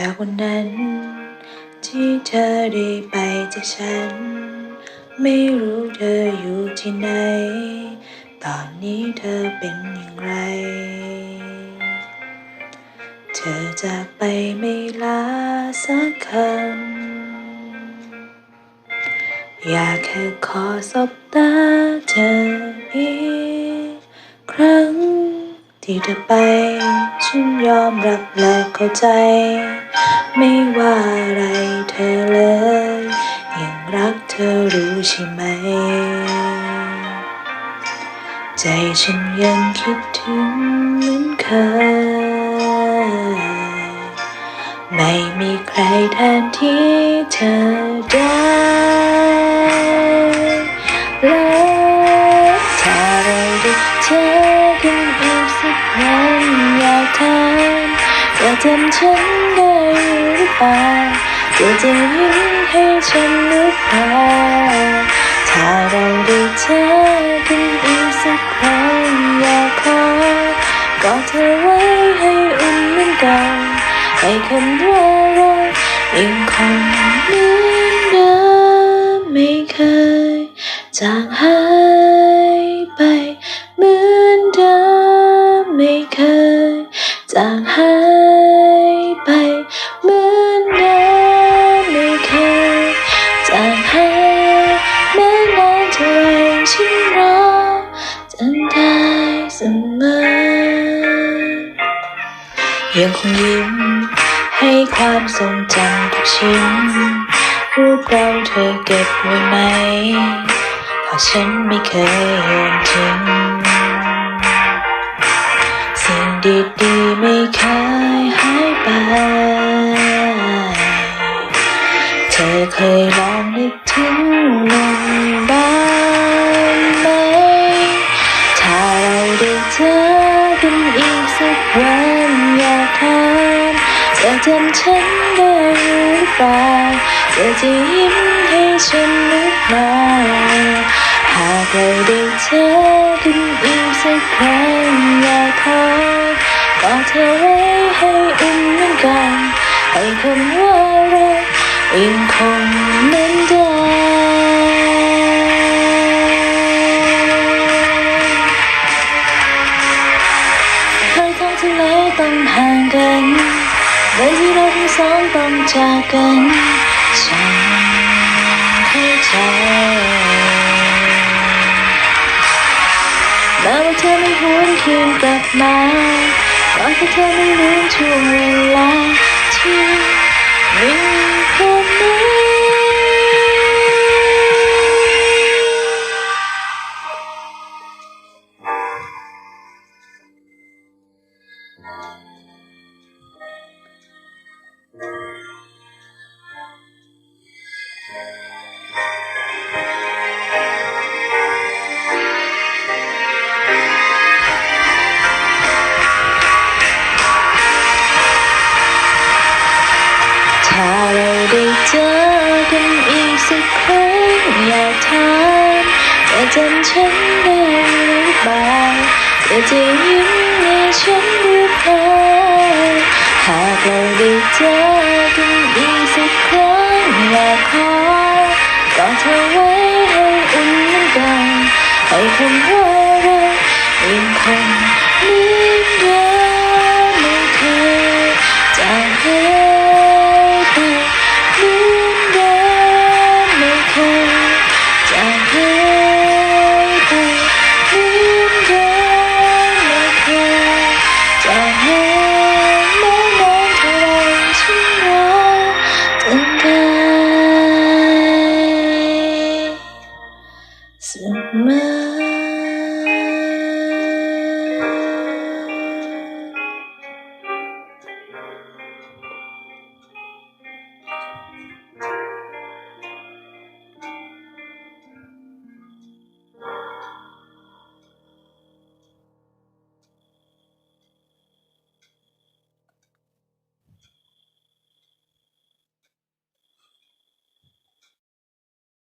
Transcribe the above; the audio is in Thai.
แต่วันนั้น ที่เธอได้ไปจากฉัน ไม่รู้เธออยู่ที่ไหน ตอนนี้เธอเป็นอย่างไร เธอจากไปไม่ลาสักคำ อยากแค่ขอสบตาเธออีกครั้งที่เธอไป ฉันยอมรับและเข้าใจ ไม่ว่าอะไรเธอเลย ยังรักเธอรู้ใช่ไหม ใจฉันยังคิดถึงเหมือนเคย ไม่มีใครแทนที่เธอได้เลยถ้าเราได้เจอ ว่าจำฉันได้หรือเปล่าจะจะยิ้มให้ฉันหรือเปล่าถ้าเราได้เจอกันอีกสักครั้งอยากขอกอดเธอไว้ให้อุ่นเหมือนเก่าให้คำว่าเรายังคงเหมือนเดิมไม่เคยจางหาย สมอ ยังคงยิ้มให้ความทรงจำทุกชิ้น รูปเราเธอเก็บไว้ไหม เพราะฉันไม่เคยโยนทิ้งสิ่งดีๆไม่เคยหายไป เธอเคยลองนึกถึงมั ฉันได้หรือเปล่าจะจะยิ้มให้ฉันหรือเปล่าหากเราได้เจอกันอีกสักครั้งอยากขอกอดเธอไว้ให้อุ่นเหมือนกันให้คำว่ารักยังคงไม่ สองต้องจากกันฉันเข้าใจแม้ว่าเธอไม่หวนคืนกลับมาก็แค่เธอไม่ลืมช่วงเวลาที่มีคนนี้ จำฉันได้หรือเปล่าจะจะยิ้มให้ฉันหรือเปล่าหากเราได้เจอกันอีกสักครั้งอยากขอกอดเธอไว้ให้อุ่นเหมือนกันให้คำว่าเรายังคง